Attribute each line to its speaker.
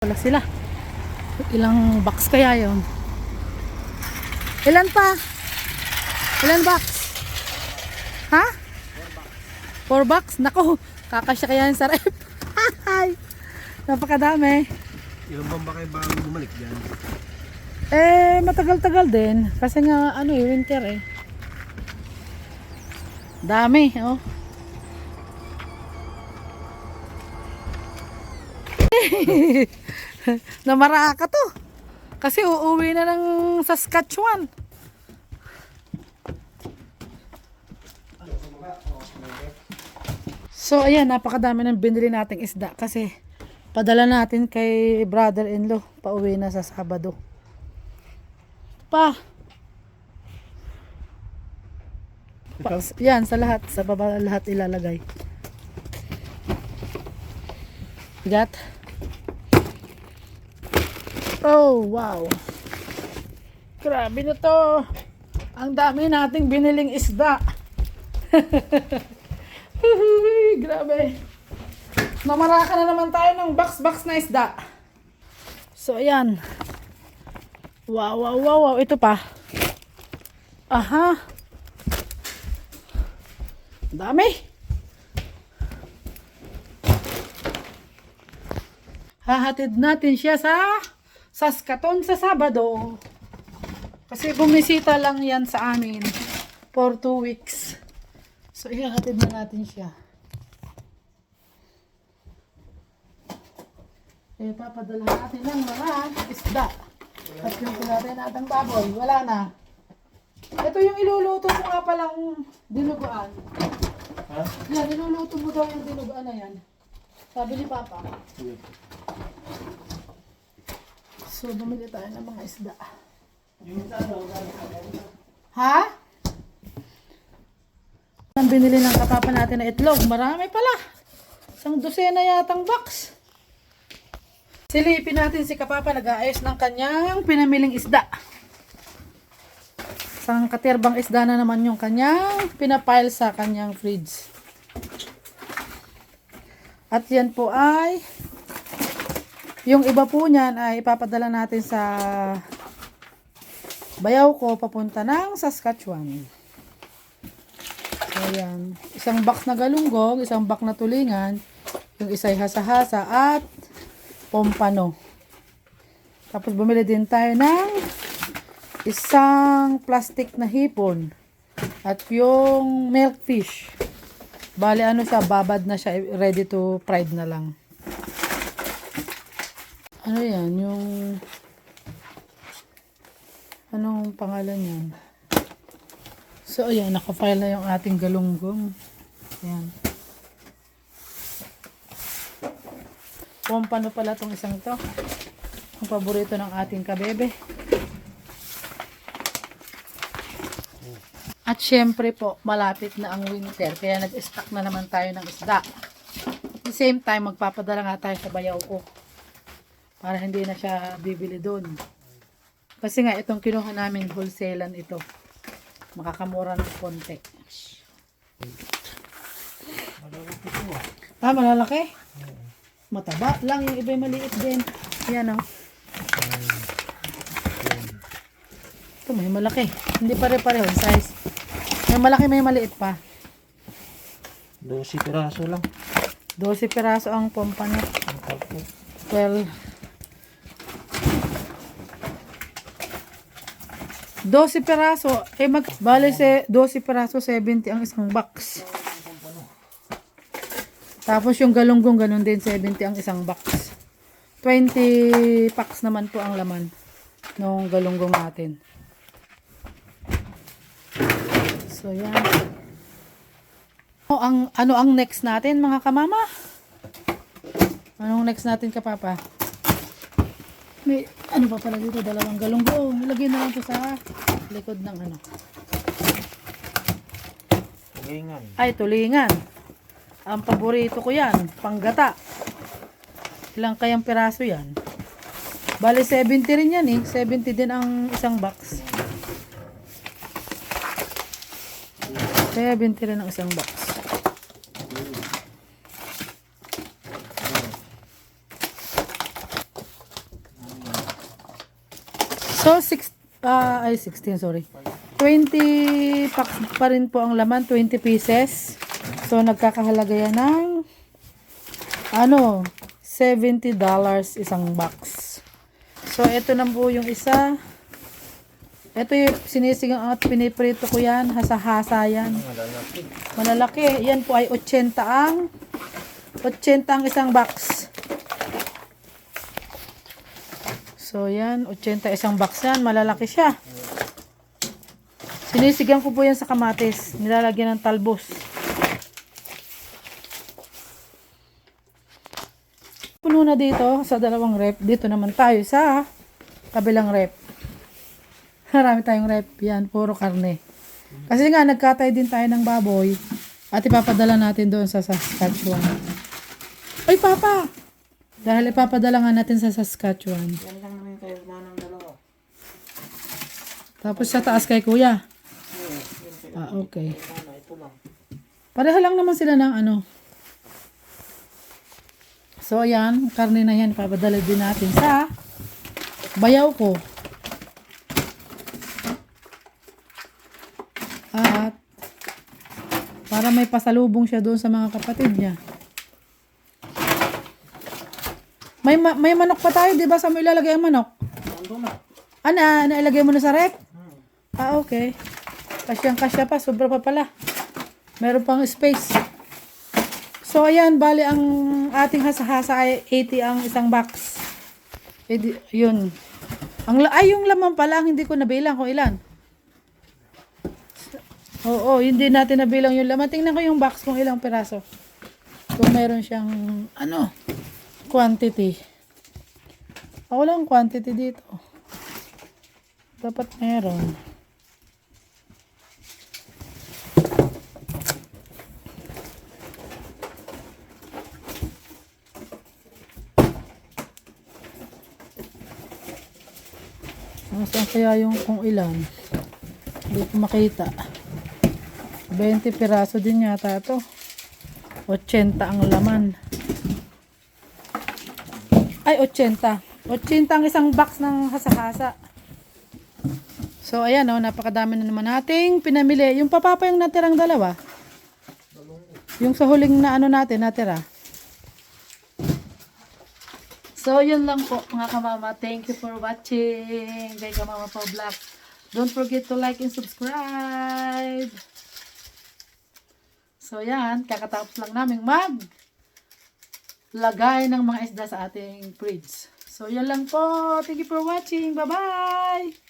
Speaker 1: Wala sila. Ilang box kaya yon? Ilan pa? Ilan box? Ha? Four box? Nako, kakasya kaya yan sa rep. Ay, Napakadami.
Speaker 2: Ilang buwan ba kayo bago bumalik dyan?
Speaker 1: Eh, matagal-tagal din. Kasi nga, ano eh, winter eh. Dami, oh. Namaraka to. Kasi uuwi na ng Saskatchewan. So, ayan, napakadami ng binili nating isda kasi padala natin kay brother-in-law pauwi na sa Sabado. Pa. pa. Yan, sa lahat. Sa baba lahat ilalagay. Bigat. Oh, wow. Grabe na to. Ang dami nating biniling isda. Grabe. Namaraka na naman tayo ng box-box na isda. So, ayan. Wow, wow, wow, wow. Ito pa. Aha. Dami. Hahatid natin siya sa Saskatoon sa Sabado. Kasi bumisita lang yan sa amin for two weeks. So, ihahatid na natin siya. Eh, papadala natin ng mga isda. At yung pinatay natin baboy, wala na. Ito yung iluluto ko nga palang dinuguan.
Speaker 2: Ha?
Speaker 1: Yan, iluluto mo daw yung dinuguan na yan. Sabi ni Papa.
Speaker 2: Sige.
Speaker 1: So, bumili tayo ng mga isda. Ha? Ang binili ng kapapa natin na itlog, marami pala. Isang dosena yatang box. Silipin natin si kapapa nag-aayos ng kanyang pinamiling isda. Isang katirbang isda na naman yung kanyang pinapile sa kanyang fridge. At yan po ay yung iba po niyan ay ipapadala natin sa bayaw ko papunta ng Saskatchewan. So. Isang box na galunggong, isang box na tulingan, yung isa'y hasa-hasa at pompano. Tapos bumili din tayo ng isang plastic na hipon at yung milkfish. Bali ano siya, babad na siya, ready to fried na lang. Ano yan, yung Anong pangalan yan? So, ayan, nakafile na yung ating galunggong. Ayan. Pompano pala tong isang to. Ang paborito ng ating kabebe. At syempre po, malapit na ang winter. Kaya nag-stock na naman tayo ng isda. At the same time, magpapadala nga tayo sa bayaw ko para hindi na siya bibili doon. Kasi nga, itong kinuha namin, wholesalan ito. Makakamura ng konti. Malalaki ito ah. Ah, malalaki? Mataba lang. Yung iba'y maliit din. Yan oh. Ito may malaki. Hindi pare-pareho size. May malaki, may maliit pa.
Speaker 2: 12 piraso lang.
Speaker 1: 12 piraso ang
Speaker 2: pompano.
Speaker 1: 12. 12 peraso, eh mag, bale se, 12 peraso, 70 ang isang box. Tapos yung galunggong ganun din, 70 ang isang box. 20 packs naman po ang laman ng galunggong natin. So, yan. O, ang, ano ang next natin, mga kamama? Anong next natin, kapapa? May, ano pa pala dito, dalawang galunggong. Ilagay na lang ito sa likod ng ano.
Speaker 2: Tulingan.
Speaker 1: Ay, tulingan. Ang paborito ko yan, panggata. Ilang kayang piraso yan? Bale, 70 rin yan eh. 70 din ang isang box. 70 rin ang isang box. So, six, ah, ay 16, sorry. 20 packs pa rin po ang laman, 20 pieces. So, nagkakahalaga yan ng ano, $70 isang box. So, ito na po yung isa. Ito yung sinisigang at piniprito ko yan. Hasa-hasa yan.
Speaker 2: Malalaki.
Speaker 1: Yan po ay 80 ang 80 ang isang box. So, yan. 80 isang box yan. Malalaki siya. Sinisigang ko po yan sa kamatis. Nilalagyan ng talbos. Puno na dito sa dalawang rep. Dito naman tayo sa kabilang rep. Marami tayong rep. Yan, puro karne. Kasi nga, nagkatay din tayo ng baboy. At ipapadala natin doon sa Saskatchewan. Ay, Papa! Dahil ipapadala nga natin sa Saskatchewan.
Speaker 2: Yan lang naman kayo manang dalawa.
Speaker 1: Tapos sa taas kay Kuya. Ah, okay.
Speaker 2: Mana, ito lang.
Speaker 1: Pareha lang naman sila ng ano. So, ayan. Karne na yan. Ipapadala din natin sa bayaw ko. At para may pasalubong siya doon sa mga kapatid niya. May ma- may manok pa tayo, 'di ba? Sa mo ilalagay ang manok?
Speaker 2: Nandun na.
Speaker 1: Ana, nailagay mo na sa rep?
Speaker 2: Hmm.
Speaker 1: Ah, okay. Kasyang kasya pa, sobra pa pala. Meron pang space. So, ayan, bali ang ating hasa-hasa ay 80 ang isang box. Di- yun. Ang, ay, yung laman pala, hindi ko nabilang kung ilan. Oo, hindi natin nabilang yung laman. Tingnan ko yung box kung ilang piraso. Kung meron siyang, ano, quantity. Ah, walang quantity dito. Dapat meron. Nasaan kaya yung kung ilan? Hindi ko makita. 20 piraso din yata ito. 80 ang laman. Ay, 80. 80 ang isang box ng hasa-hasa. So, ayan o, napakadami na naman nating pinamili. Yung papapa natirang dalawa. Yung sa huling na ano natin, natira. So, yun lang po mga kamama. Thank you for watching. Kay Kamama po Vlog. Don't forget to like and subscribe. So, yan. Kakatapos lang namin mag lagay ng mga isda sa ating fridge. So, yan lang po. Thank you for watching. Bye-bye!